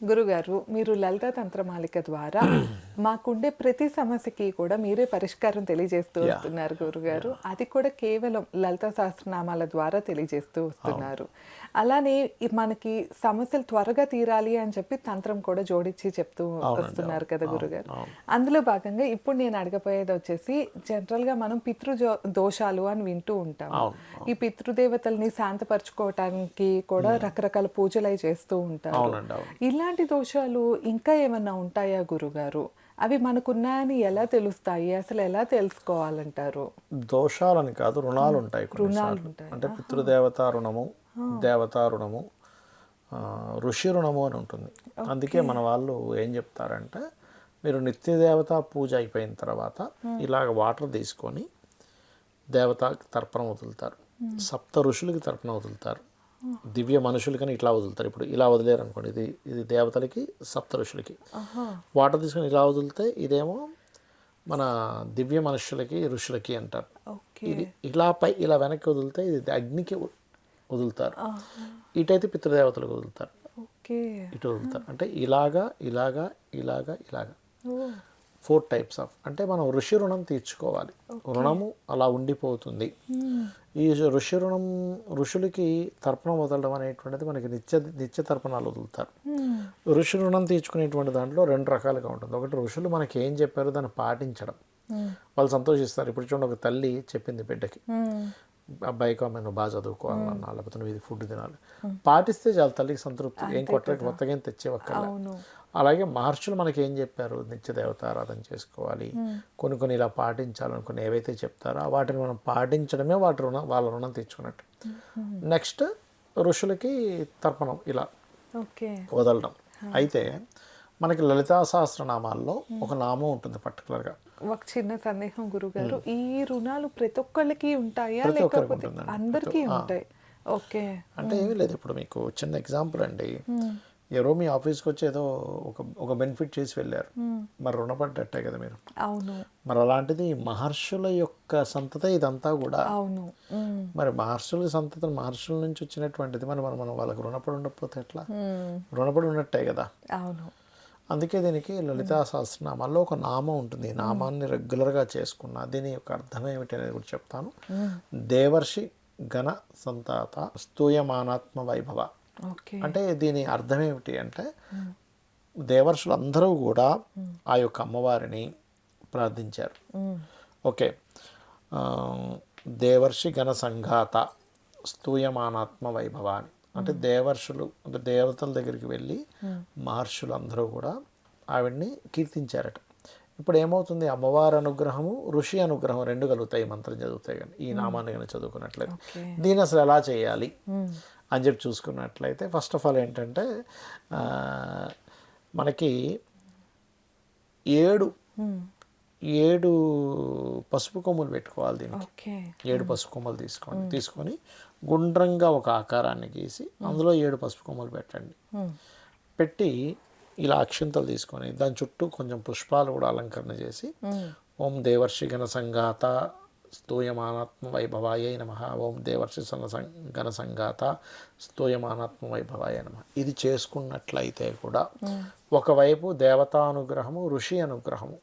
గురుగారు మీరు లలిత తంత్రమాలిక ద్వారా మాకుండే ప్రతి సమస్యకి కూడా మీరే పరిష్కారం తెలియజేస్తూ వస్తున్నారు గురుగారు. అది కూడా కేవలం లలిత సహస్రనామాల ద్వారా తెలియజేస్తూ వస్తున్నారు. అలానే మనకి సమస్యలు త్వరగా తీరాలి అని చెప్పి తంత్రం కూడా జోడించి చెప్తూ వస్తున్నారు కదా గురుగారు. అందులో భాగంగా ఇప్పుడు నేను అడగపోయేది వచ్చేసి జనరల్గా మనం పితృ దోషాలు అని వింటూ ఉంటాం. ఈ పితృదేవతల్ని శాంతపరచుకోవటానికి కూడా రకరకాల పూజలు అవి చేస్తూ ఉంటారు. అవును. ఇలాంటి దోషాలు ఇంకా ఏమన్నా ఉంటాయా గురుగారు? అవి మనకున్నాయని ఎలా తెలుస్తాయి? అసలు ఎలా తెలుసుకోవాలంటారు? దోషాలని కాదు రుణాలు ఉంటాయి కొన్నిసార్లు అంటే పితృదేవత రుణము దేవతా రుణము ఋషి రుణము అని ఉంటుంది. అందుకే మన వాళ్ళు ఏం చెప్తారంటే మీరు నిత్య దేవత పూజ అయిపోయిన తర్వాత ఇలాగ వాటర్ తీసుకొని దేవతకి తర్పణం వదులుతారు. సప్త ఋషులకి తర్పణం వదులుతారు. దివ్య మనుషులకని ఇట్లా వదులుతారు. ఇప్పుడు ఇలా వదిలేరు అనుకోండి ఇది ఇది దేవతలకి సప్త ఋషులకి వాటర్ తీసుకొని ఇలా వదిలితే ఇదేమో మన దివ్య మనుషులకి ఋషులకి అంటారు. ఓకే. ఇది ఇలా పై ఇలా వెనక్కి వదిలితే ఇది అగ్నికి వదులుతారు. ఇటైతే పితృదేవతలకు వదులుతారు. ఓకే. ఇటు వదులుతారు. అంటే ఇలాగా ఇలాగా ఇలాగా ఇలాగా. Four types of. అంటే మనం ఋషి రుణం తీర్చుకోవాలి. రుణము అలా ఉండిపోతుంది. ఈ ఋషి రుణం ఋషులకి తర్పణం వదలడం అనేటువంటిది మనకి నిత్య నిత్య తర్పణాలు వదులుతారు. మ్మ్. ఋషి రుణం తీర్చుకునేటువంటి దాంట్లో రెండు రకాలుగా ఉంటుంది. ఒకటి ఋషులు మనకి ఏం చెప్పారో దాన్ని పాటించడం. వాళ్ళు సంతోషిస్తారు. ఇప్పుడు చూడండి ఒక తల్లి చెప్పింది బిడ్డకి. అబ్బాయికి అమ్మాయి నువ్వు బాగా చదువుకోవాలన్నా లేకపోతే నువ్వు ఇది ఫుడ్ తినాలి. పాటిస్తే చాలు తల్లికి సంతృప్తి. ఏం కొట్టడానికి కొత్తగా ఏం తెచ్చేవక్కర్లే. అలాగే మహర్షులు మనకి ఏం చెప్పారు? నిత్య దేవత ఆరాధన చేసుకోవాలి కొన్ని కొన్ని ఇలా పాటించాలని కొన్ని ఏవైతే చెప్తారో వాటిని మనం పాటించడమే వాటి రుణం వాళ్ళ రుణం తెచ్చుకున్నట్టు నెక్స్ట్ ఋషులకి తర్పణం ఇలా ఓకే. వదలడం. అయితే మనకి లలితా సహస్రనామాల్లో ఒక నామం ఉంటుంది పర్టికులర్గా. ఒక చిన్న సందేహం గురుగారు. ఈ రుణాలు ప్రతి ఒక్కళ్ళకి ఉంటాయా? లేకపోతే. అందరికీ ఉంటాయి. ఓకే. అంటే ఏమీ లేదు. ఇప్పుడు మీకు చిన్న ఎగ్జాంపుల్ అండి. ఎవరో మీ ఆఫీస్కి వచ్చి ఏదో ఒక ఒక బెనిఫిట్ చేసి వెళ్ళారు. మరి రుణపడ్డట్టే కదా మీరు. అవును. మరి అలాంటిది మహర్షుల యొక్క సంతతే ఇదంతా కూడా. అవును. మరి మహర్షుల సంతతి మహర్షుల నుంచి వచ్చినటువంటిది మరి మనం మనం వాళ్ళకి రుణపడి ఉండకపోతే ఎట్లా. రుణపడి ఉన్నట్టే కదా. అవును. అందుకే దీనికి లలితా సహస్రనామాల్లో ఒక నామం ఉంటుంది. ఈ నామాన్ని రెగ్యులర్గా చేసుకున్న దీని యొక్క అర్థం ఏమిటి అనేది కూడా చెప్తాను. దేవర్షి ఘన సంతాత స్తూయమానాత్మ వైభవ. అంటే దీని అర్థం ఏమిటి అంటే దేవర్షులు అందరూ కూడా ఆ యొక్క అమ్మవారిని ప్రార్థించారు. ఓకే. దేవర్షి ఘన సంఘాత స్తూయమానాత్మ వైభవ అని అంటే దేవర్షులు అంటే దేవతల దగ్గరికి వెళ్ళి మహర్షులు అందరూ కూడా ఆవిడ్ని కీర్తించారట. ఇప్పుడు ఏమవుతుంది? అమ్మవారి అనుగ్రహము ఋషి అనుగ్రహం రెండు కలుగుతాయి మంత్రం చదువుతాయి కానీ ఈ నామాన్ని కానీ చదువుకున్నట్లయితే. దీన్ని అసలు ఎలా చేయాలి. అని చెప్పి చూసుకున్నట్లయితే ఫస్ట్ ఆఫ్ ఆల్ ఏంటంటే మనకి ఏడు. ఏడు పసుపు కొమ్ములు పెట్టుకోవాలి దీనికి. ఏడు పసుపు కొమ్మలు తీసుకోండి. తీసుకొని గుండ్రంగా ఒక ఆకారాన్ని గీసి అందులో ఏడు పసుపు కొమ్మలు పెట్టండి. పెట్టి ఇలా అక్షింతలు తీసుకొని దాని చుట్టూ కొంచెం పుష్పాలు కూడా అలంకరణ చేసి. ఓం దేవర్షి ఘన సంఘాత స్తూయమానాత్మ వైభవాయ నమ ఓం దేవర్షి సన సంఘాత స్తూయమానాత్మ వైభవాయ నమ। ఇది చేసుకున్నట్లయితే కూడా ఒకవైపు దేవతానుగ్రహము ఋషి అనుగ్రహము.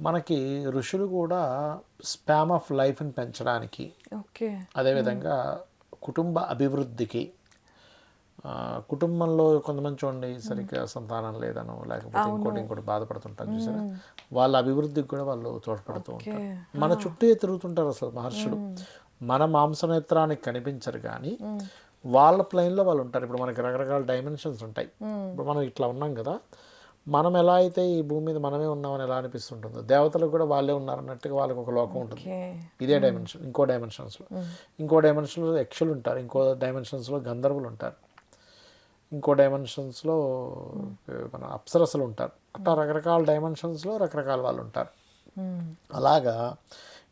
మనకి ఋషులు కూడా స్పామ్ ఆఫ్ లైఫ్ని పెంచడానికి ఓకే. అదేవిధంగా కుటుంబ అభివృద్ధికి కుటుంబంలో కొంతమంది చూడండి సరిగ్గా సంతానం లేదనో లేకపోతే ఇంకోటి ఇంకోటి బాధపడుతుంటారు చూసారా? వాళ్ళ అభివృద్ధికి కూడా వాళ్ళు తోడ్పడుతూ ఉంటారు. మన చుట్టూ తిరుగుతుంటారు అసలు మహర్షులు. మన మాంసనేత్రానికి కనిపించరు కానీ వాళ్ళ ప్లైన్లో వాళ్ళు ఉంటారు. ఇప్పుడు మనకి రకరకాల డైమెన్షన్స్ ఉంటాయి. ఇప్పుడు మనం ఇట్లా ఉన్నాం కదా మనం ఎలా అయితే ఈ భూమి మీద మనమే ఉన్నామని ఎలా అనిపిస్తుంటుందో దేవతలకు కూడా వాళ్ళే ఉన్నారన్నట్టుగా వాళ్ళకి ఒక లోకం ఉంటుంది. ఇదే డైమెన్షన్ ఇంకో డైమెన్షన్స్లో ఇంకో డైమెన్షన్లో యక్షులు ఉంటారు. ఇంకో డైమెన్షన్స్లో గంధర్వులు ఉంటారు. ఇంకో డైమెన్షన్స్లో మన అప్సరసలు ఉంటారు. అట్లా రకరకాల డైమెన్షన్స్లో రకరకాల వాళ్ళు ఉంటారు. మ్మ్. అలాగా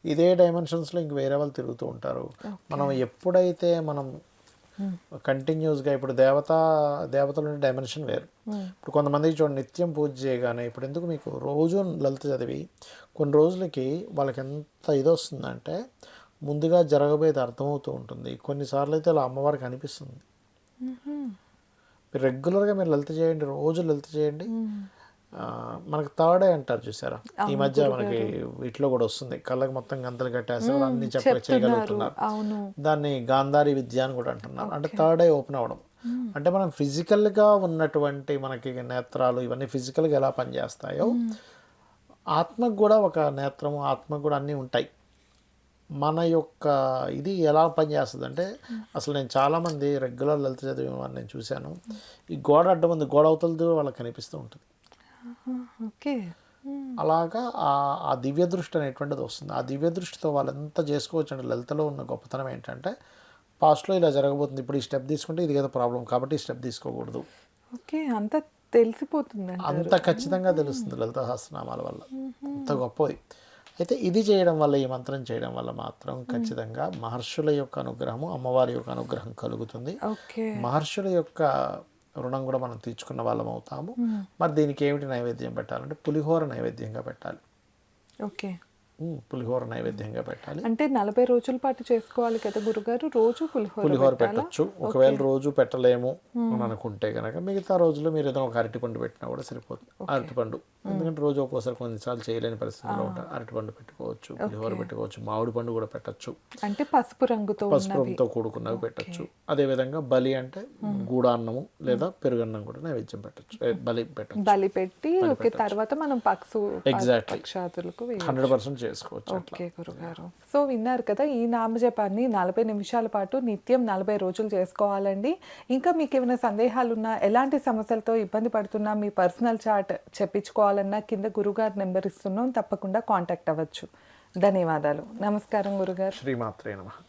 ఇదే డైమెన్షన్స్లో ఇంక వేరే వాళ్ళు తిరుగుతూ ఉంటారు. మనం ఎప్పుడైతే మనం కంటిన్యూస్గా ఇప్పుడు దేవత దేవతలు డైమెన్షన్ వేరు. ఇప్పుడు కొంతమందికి చూడండి నిత్యం పూజ చేయగానే ఇప్పుడు ఎందుకు మీకు రోజు లలిత చదివి కొన్ని రోజులకి వాళ్ళకి ఎంత ఇది వస్తుందంటే ముందుగా జరగబోయేది అర్థమవుతూ ఉంటుంది. కొన్నిసార్లు అయితే అలా అమ్మవారికి అనిపిస్తుంది. రెగ్యులర్గా మీరు లలిత చేయండి రోజు లలిత చేయండి. మనకి థర్డ్ ఐ అంటారు చూసారా? ఈ మధ్య మనకి వీటిలో కూడా వస్తుంది. కళ్ళకి మొత్తం గంతలు కట్టేస్తారు అన్ని చెప్ప చేయగలుగుతున్నారు. దాన్ని గాంధారి విద్య అని కూడా అంటున్నారు. అంటే థర్డ్ ఐ ఓపెన్ అవ్వడం. అంటే మనం ఫిజికల్గా ఉన్నటువంటి మనకి నేత్రాలు ఇవన్నీ ఫిజికల్గా ఎలా పనిచేస్తాయో ఆత్మకు కూడా ఒక నేత్రము ఆత్మకు కూడా అన్నీ ఉంటాయి. మన యొక్క ఇది ఎలా పనిచేస్తుంది అంటే అసలు నేను చాలామంది రెగ్యులర్ లలిత చదివిన వారిని నేను చూశాను. ఈ గోడ అడ్డం ఉంది గోడ అవతలది వాళ్ళకి కనిపిస్తూ ఉంటుంది. ఓకే. అలాగా ఆ ఆ దివ్య దృష్టి అనేటువంటిది వస్తుంది. ఆ దివ్య దృష్టితో వాళ్ళు ఎంత చేసుకోవచ్చు అంటే లలితలో ఉన్న గొప్పతనం ఏంటంటే పాస్ట్లో ఇలా జరగబోతుంది ఇప్పుడు ఈ స్టెప్ తీసుకుంటే ఇది ఏదో ప్రాబ్లం కాబట్టి ఈ స్టెప్ తీసుకోకూడదు. ఓకే అంత తెలిసిపోతుందండి అంత ఖచ్చితంగా తెలుస్తుంది లలిత సహస్రనామాల వల్ల. అంత గొప్పది. అయితే ఇది చేయడం వల్ల ఈ మంత్రం చేయడం వల్ల మాత్రం ఖచ్చితంగా మహర్షుల యొక్క అనుగ్రహము అమ్మవారి యొక్క అనుగ్రహం కలుగుతుంది. ఓకే. మహర్షుల యొక్క రుణం కూడా మనం తీర్చుకున్న వాళ్ళం అవుతాము. మరి దీనికి ఏమిటి నైవేద్యం పెట్టాలంటే పులిహోర నైవేద్యంగా పెట్టాలి. ఓకే. పులిహోర నైవేద్యంగా పెట్టాలి. అంటే నలభై రోజుల పాటు చేసుకోవాలి కదా గురుగారు? రోజు పులిహోర పులిహోర? పెట్టచ్చు. ఒకవేళ రోజు పెట్టలేము అని అనుకుంటే కనుక మిగతా రోజుల్లో మీరు ఏదైనా ఒక అరటిపండు పెట్టినా కూడా సరిపోతుంది. అరటిపండు. ఎందుకంటే రోజు ఒక్కోసారి కొన్నిసార్లు చేయలేని పరిస్థితుల్లో ఉంటారు. అరటిపండు పెట్టుకోవచ్చు పులిహోర పెట్టుకోవచ్చు మామిడి పండు కూడా పెట్టచ్చు. అంటే పసుపు రంగుతో పసుపు రంగుతో కూడుకున్నవి పెట్టచ్చు. అదే విధంగా బలి అంటే గూడాన్నము లేదా పెరుగన్నం కూడా నైవేద్యం పెట్టచ్చు. బలి పెట్టచ్చు. బలి పెట్టి తర్వాత మనం పక్షు వేయాలి. హండ్రెడ్ పర్సెంట్ చేసుకోవచ్చు ఓకే గురుగారు. సో విన్నారు కదా ఈ నామజపాన్ని నలభై నిమిషాల పాటు నిత్యం నలభై రోజులు చేసుకోవాలండి. ఇంకా మీకు ఏమైనా సందేహాలు ఉన్నా ఎలాంటి సమస్యలతో ఇబ్బంది పడుతున్నా మీ పర్సనల్ చార్ట్ చెప్పించుకోవాలన్నా కింద గురుగారు నెంబర్ ఇస్తున్నాం తప్పకుండా కాంటాక్ట్ అవ్వచ్చు. ధన్యవాదాలు. నమస్కారం గురుగారు. శ్రీమాత్రే నమ.